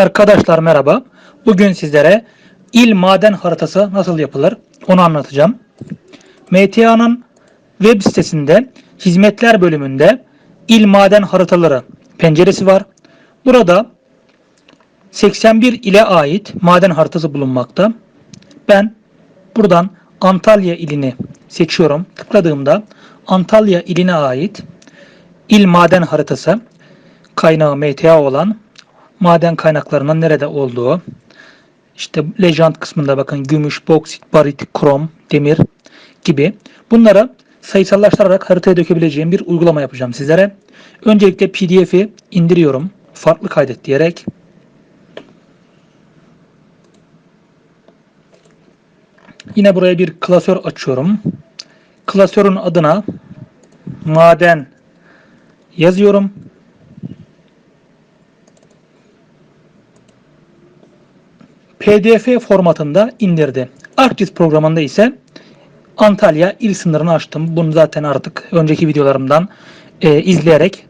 Arkadaşlar merhaba. Bugün sizlere il maden haritası nasıl yapılır onu anlatacağım. MTA'nın web sitesinde hizmetler bölümünde il maden haritaları penceresi var. Burada 81 ile ait maden haritası bulunmakta. Ben buradan Antalya ilini seçiyorum. Tıkladığımda Antalya iline ait il maden haritası kaynağı MTA olan maden kaynaklarının nerede olduğu, işte lejant kısmında bakın gümüş, boksit, barit, krom, demir gibi bunları sayısallaştırarak haritaya dökebileceğim bir uygulama yapacağım sizlere. Öncelikle PDF'i indiriyorum. Farklı kaydet diyerek. Yine buraya bir klasör açıyorum. Klasörün adına maden yazıyorum. PDF formatında indirdi. ArcGIS programında ise Antalya il sınırını açtım. Bunu zaten artık önceki videolarımdan e, izleyerek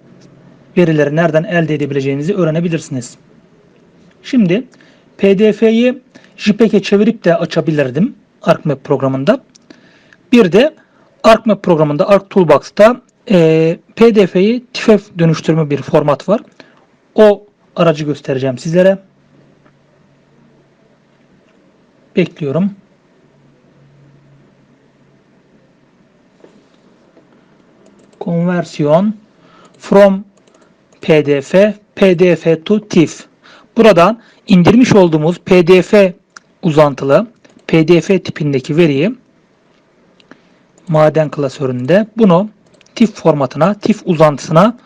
verileri nereden elde edebileceğinizi öğrenebilirsiniz. Şimdi PDF'yi JPEG'e çevirip de açabilirdim ArcMap programında. Bir de ArcMap programında Arc Toolbox'ta e, PDF'yi TIFF dönüştürme bir format var. O aracı göstereceğim sizlere. Bekliyorum. Konversiyon from PDF PDF to TIFF. Buradan indirmiş olduğumuz PDF uzantılı PDF tipindeki veriyi maden klasöründe bunu TIFF formatına, TIFF uzantısına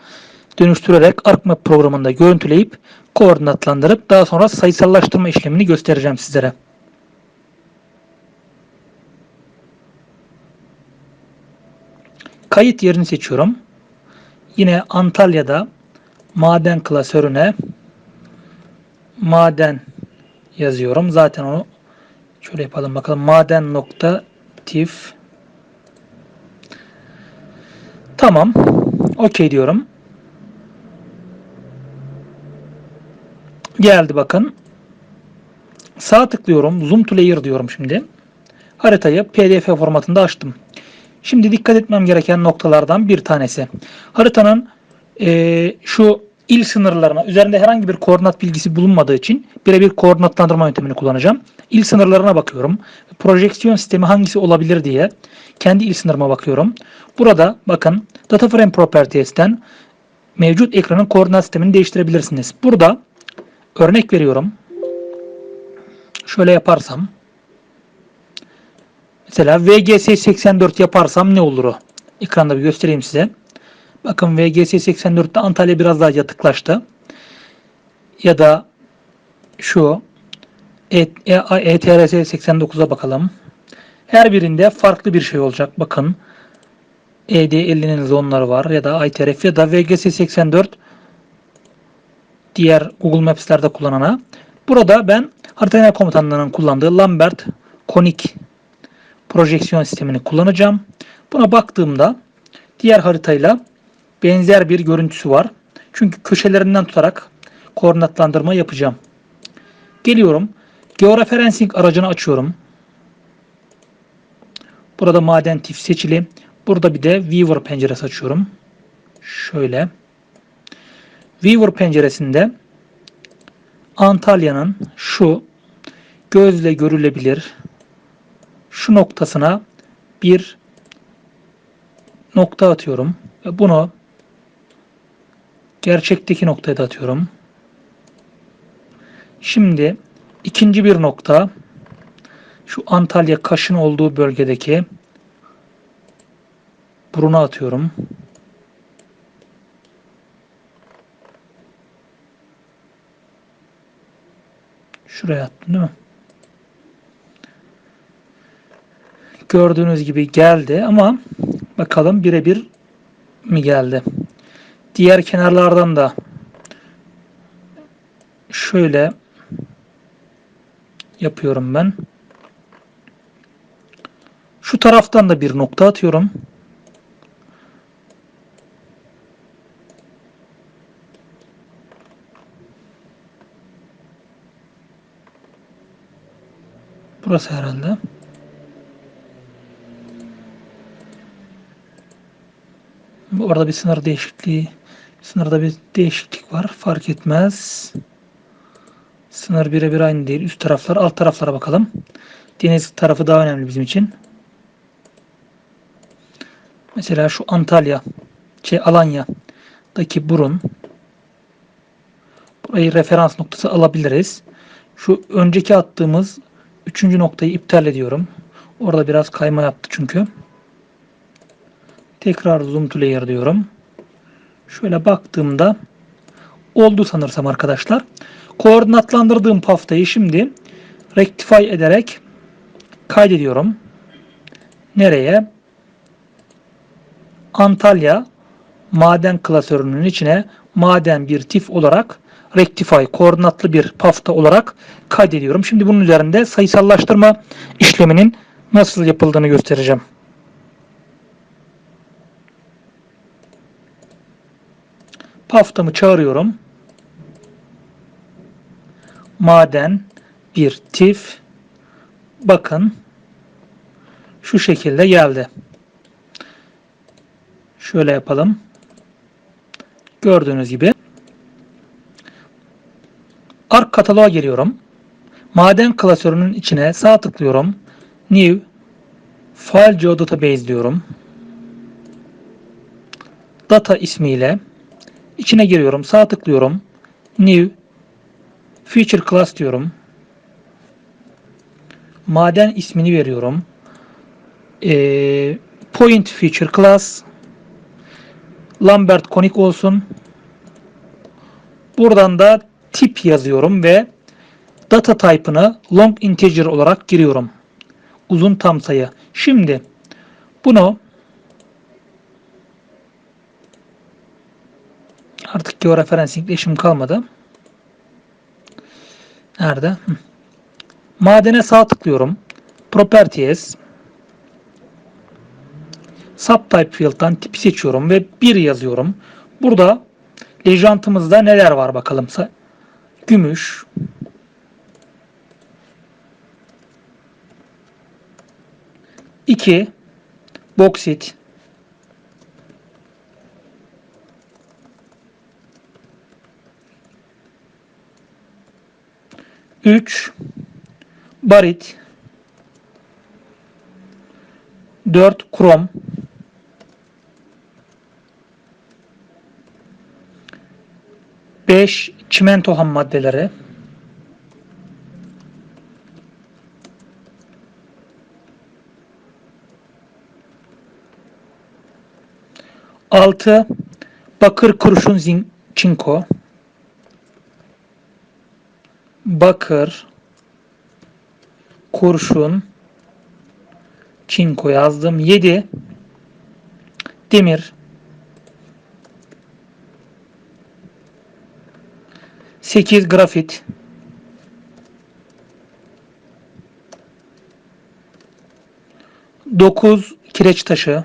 dönüştürerek ArcMap programında görüntüleyip koordinatlandırıp daha sonra sayısallaştırma işlemini göstereceğim sizlere. Kayıt yerini seçiyorum. Yine Antalya'da maden klasörüne maden yazıyorum. Zaten onu şöyle yapalım bakalım. Maden nokta tif Tamam. Okey diyorum. Geldi bakın. Sağ tıklıyorum. Zoom to layer diyorum şimdi. Haritayı PDF formatında açtım. Şimdi dikkat etmem gereken noktalardan bir tanesi. Haritanın e, şu il sınırlarına üzerinde herhangi bir koordinat bilgisi bulunmadığı için birebir koordinatlandırma yöntemini kullanacağım. İl sınırlarına bakıyorum. Projeksiyon sistemi hangisi olabilir diye kendi il sınırıma bakıyorum. Burada bakın Data Frame Properties'ten mevcut ekranın koordinat sistemini değiştirebilirsiniz. Burada örnek veriyorum. Şöyle yaparsam Mesela VGS 84 yaparsam ne olur o? Ekranda bir göstereyim size. Bakın VGS 84'te Antalya biraz daha yatıklaştı. Ya da şu ETRS 89'a bakalım. Her birinde farklı bir şey olacak. Bakın ED50'nin zonları var ya da ITRF ya da VGS 84 diğer Google Maps'lerde kullanana. Burada ben harita komutanlarının kullandığı Lambert konik projeksiyon sistemini kullanacağım. Buna baktığımda diğer haritayla benzer bir görüntüsü var. Çünkü köşelerinden tutarak koordinatlandırma yapacağım. Geliyorum. Georeferencing aracını açıyorum. Burada maden tif seçili. Burada bir de Weaver penceresi açıyorum. Şöyle. Weaver penceresinde Antalya'nın şu gözle görülebilir şu noktasına bir nokta atıyorum ve bunu gerçekteki noktaya da atıyorum. Şimdi ikinci bir nokta şu Antalya Kaş'ın olduğu bölgedeki buruna atıyorum. Şuraya attım değil mi? Gördüğünüz gibi geldi ama bakalım birebir mi geldi? Diğer kenarlardan da şöyle yapıyorum ben. Şu taraftan da bir nokta atıyorum. Burası herhalde. Orada bir sınır değişikliği, sınırda bir değişiklik var. Fark etmez. Sınır birebir aynı değil. Üst taraflar, alt taraflara bakalım. Deniz tarafı daha önemli bizim için. Mesela şu Antalya, şey Alanya'daki burun. Burayı referans noktası alabiliriz. Şu önceki attığımız üçüncü noktayı iptal ediyorum. Orada biraz kayma yaptı çünkü. Tekrar zoom to layer diyorum. Şöyle baktığımda oldu sanırsam arkadaşlar. Koordinatlandırdığım paftayı şimdi rectify ederek kaydediyorum. Nereye? Antalya maden klasörünün içine maden bir tif olarak rectify koordinatlı bir pafta olarak kaydediyorum. Şimdi bunun üzerinde sayısallaştırma işleminin nasıl yapıldığını göstereceğim. Paftamı çağırıyorum. Maden bir tif bakın şu şekilde geldi. Şöyle yapalım. Gördüğünüz gibi. Ark kataloğa geliyorum. Maden klasörünün içine sağ tıklıyorum. New File Geodatabase diyorum. Data ismiyle içine giriyorum. Sağ tıklıyorum. New Feature Class diyorum. Maden ismini veriyorum. Ee, point Feature Class Lambert konik olsun. Buradan da tip yazıyorum ve data type'ını long integer olarak giriyorum. Uzun tam sayı. Şimdi bunu artık georeferencing işim kalmadı. Nerede? Madene sağ tıklıyorum. Properties Subtype field'dan tipi seçiyorum ve 1 yazıyorum. Burada lejantımızda neler var bakalım. Gümüş, iki boksit, üç barit, dört krom, 5 çimento ham maddeleri. Altı bakır kurşun çinko. Bakır kurşun çinko yazdım. 7 demir. 8 grafit. Dokuz kireç taşı.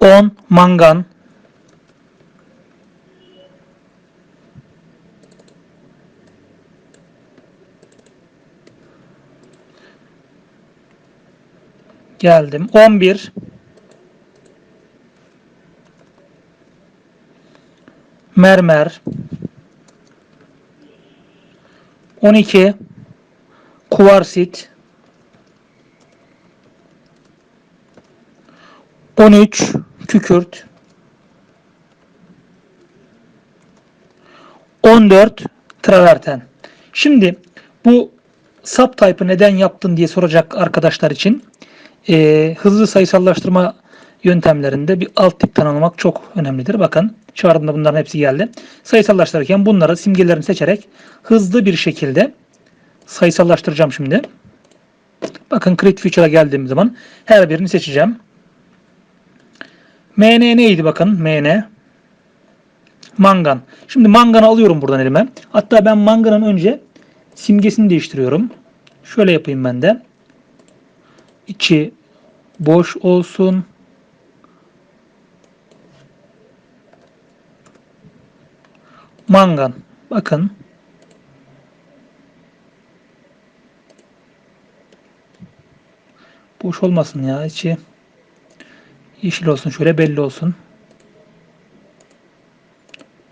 On mangan geldim. On bir. Mermer. 12 kuvarsit 13 kükürt. 14 traverten. Şimdi bu subtype'ı neden yaptın diye soracak arkadaşlar için e, hızlı sayısallaştırma yöntemlerinde bir alt tip tanımlamak çok önemlidir. Bakın çağrımda bunların hepsi geldi. Sayısallaştırırken bunları simgelerini seçerek hızlı bir şekilde sayısallaştıracağım şimdi. Bakın Create Feature'a geldiğim zaman her birini seçeceğim. MN neydi bakın MN? Mangan. Şimdi manganı alıyorum buradan elime. Hatta ben manganın önce simgesini değiştiriyorum. Şöyle yapayım ben de içi boş olsun. Mangan. Bakın. Boş olmasın ya içi. Yeşil olsun şöyle belli olsun.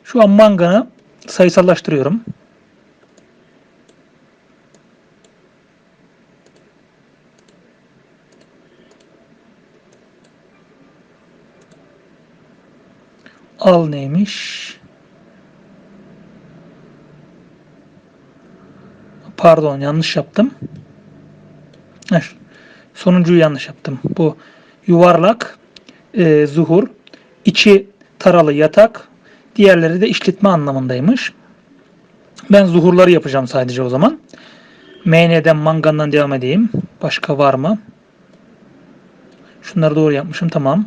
Şu an manganı sayısallaştırıyorum. Al neymiş? Pardon yanlış yaptım. Sonuncuyu yanlış yaptım. Bu yuvarlak e, zuhur, içi taralı yatak, diğerleri de işletme anlamındaymış. Ben zuhurları yapacağım sadece o zaman. MN'den mangandan devam edeyim. Başka var mı? Şunları doğru yapmışım. Tamam.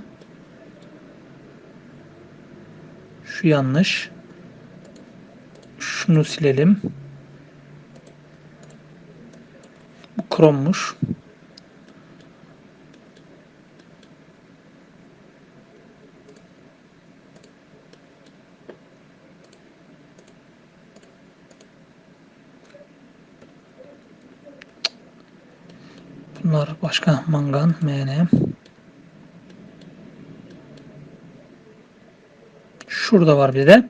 Şu yanlış. Şunu silelim. Bu krommuş. Bunlar başka mangan, MN. Şurada var bir de.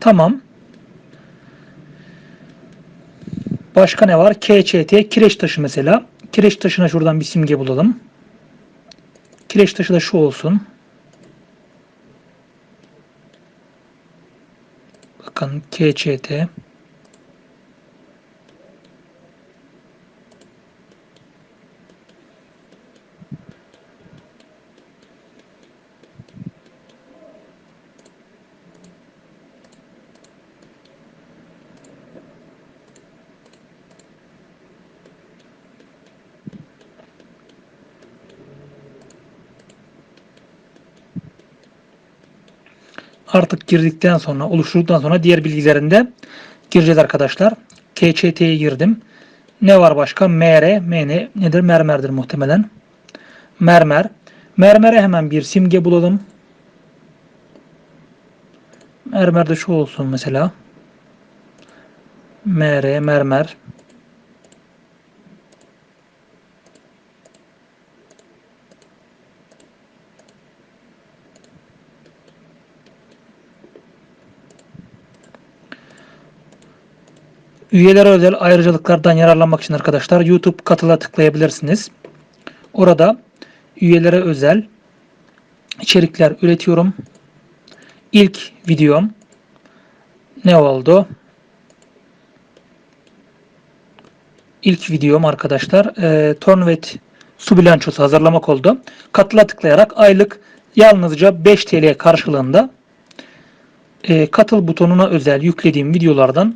Tamam. Başka ne var? KÇT, kireç taşı mesela. Kireç taşına şuradan bir simge bulalım. Kireç taşı da şu olsun. Bakın KÇT. Artık girdikten sonra oluşturduktan sonra diğer bilgilerinde gireceğiz arkadaşlar. KÇT'ye girdim. Ne var başka? MR, MN nedir? Mermerdir muhtemelen. Mermer. Mermere hemen bir simge bulalım. Mermer de şu olsun mesela. MR, mermer. Üyelere özel ayrıcalıklardan yararlanmak için arkadaşlar YouTube katıla tıklayabilirsiniz. Orada üyelere özel içerikler üretiyorum. İlk videom ne oldu? İlk videom arkadaşlar e, Tornvet su bilançosu hazırlamak oldu. Katıla tıklayarak aylık yalnızca 5 TL karşılığında e, katıl butonuna özel yüklediğim videolardan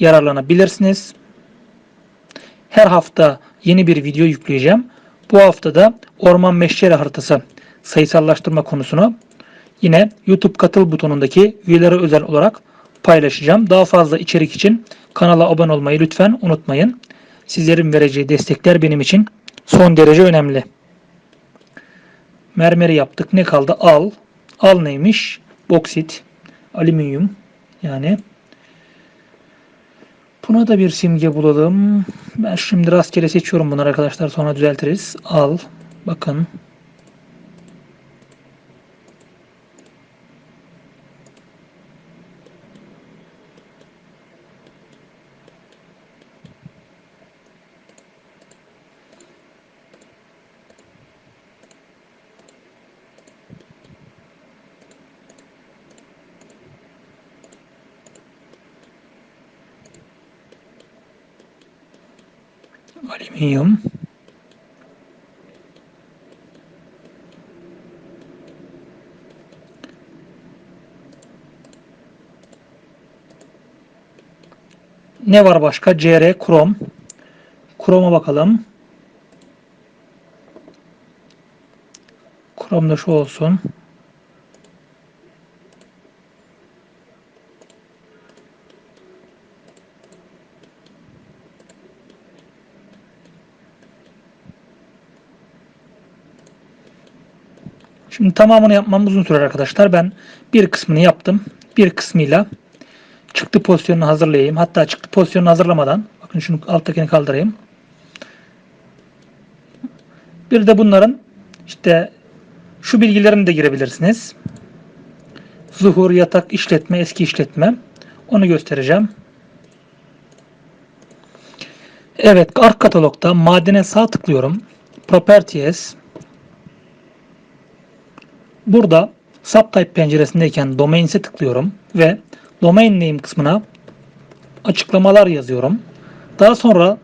yararlanabilirsiniz. Her hafta yeni bir video yükleyeceğim. Bu hafta da orman meşgale haritası sayısallaştırma konusunu yine YouTube katıl butonundaki üyelere özel olarak paylaşacağım. Daha fazla içerik için kanala abone olmayı lütfen unutmayın. Sizlerin vereceği destekler benim için son derece önemli. Mermeri yaptık. Ne kaldı? Al. Al neymiş? Boksit. Alüminyum. Yani Buna da bir simge bulalım. Ben şimdi rastgele seçiyorum bunları arkadaşlar. Sonra düzeltiriz. Al. Bakın. Alüminyum Ne var başka? CR krom. Kroma bakalım. Krom da şu olsun. Şimdi tamamını yapmam uzun sürer arkadaşlar. Ben bir kısmını yaptım. Bir kısmıyla çıktı pozisyonunu hazırlayayım. Hatta çıktı pozisyonunu hazırlamadan bakın şunu alttakini kaldırayım. Bir de bunların işte şu bilgilerini de girebilirsiniz. Zuhur, yatak, işletme, eski işletme. Onu göstereceğim. Evet, ark katalogda madene sağ tıklıyorum. Properties. Burada subtype penceresindeyken domains'e tıklıyorum ve domain name kısmına açıklamalar yazıyorum. Daha sonra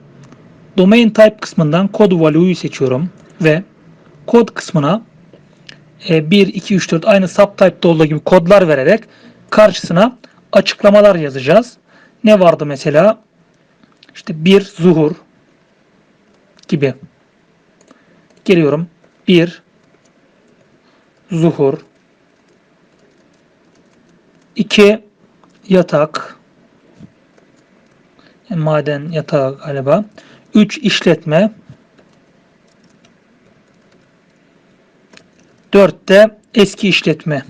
domain type kısmından kod value'yu seçiyorum ve kod kısmına e, 1, 2, 3, 4 aynı subtype'da olduğu gibi kodlar vererek karşısına açıklamalar yazacağız. Ne vardı mesela? İşte bir zuhur gibi. Geliyorum. Bir zuhur 2 yatak maden yatağı galiba 3 işletme 4 de eski işletme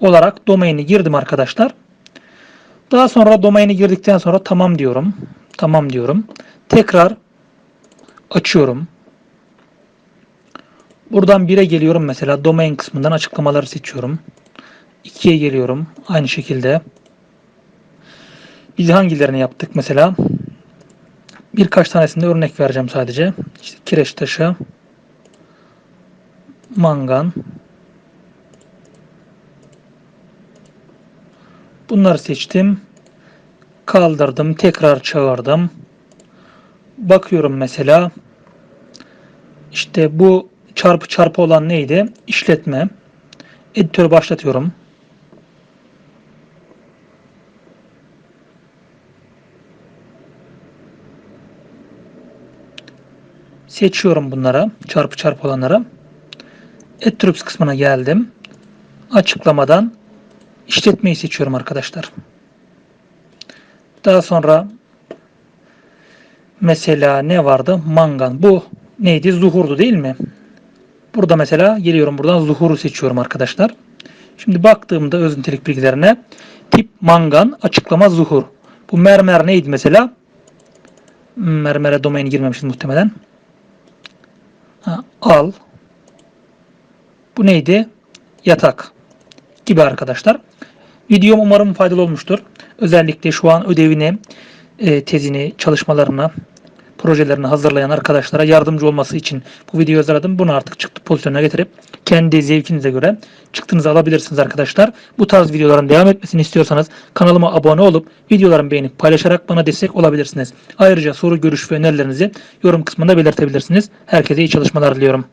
olarak domaini girdim arkadaşlar. Daha sonra domaini girdikten sonra tamam diyorum. Tamam diyorum. Tekrar açıyorum. Buradan 1'e geliyorum mesela. Domain kısmından açıklamaları seçiyorum. 2'ye geliyorum. Aynı şekilde. Biz hangilerini yaptık mesela? Birkaç tanesinde örnek vereceğim sadece. İşte kireç taşı, mangan. Bunları seçtim. Kaldırdım. Tekrar çağırdım. Bakıyorum mesela. İşte bu çarpı çarpı olan neydi? İşletme. Editörü başlatıyorum. Seçiyorum bunlara. Çarpı çarpı olanları. Attributes kısmına geldim. Açıklamadan işletmeyi seçiyorum arkadaşlar. Daha sonra mesela ne vardı? Mangan. Bu neydi? Zuhurdu değil mi? Burada mesela geliyorum buradan zuhuru seçiyorum arkadaşlar. Şimdi baktığımda öz nitelik bilgilerine tip mangan açıklama zuhur. Bu mermer neydi mesela? Mermere domaini girmemişiz muhtemelen. Ha, al. Bu neydi? Yatak gibi arkadaşlar. Videom umarım faydalı olmuştur. Özellikle şu an ödevini, e, tezini, çalışmalarını, projelerini hazırlayan arkadaşlara yardımcı olması için bu videoyu hazırladım. Bunu artık çıktı pozisyonuna getirip kendi zevkinize göre çıktınızı alabilirsiniz arkadaşlar. Bu tarz videoların devam etmesini istiyorsanız kanalıma abone olup videolarımı beğenip paylaşarak bana destek olabilirsiniz. Ayrıca soru, görüş ve önerilerinizi yorum kısmında belirtebilirsiniz. Herkese iyi çalışmalar diliyorum.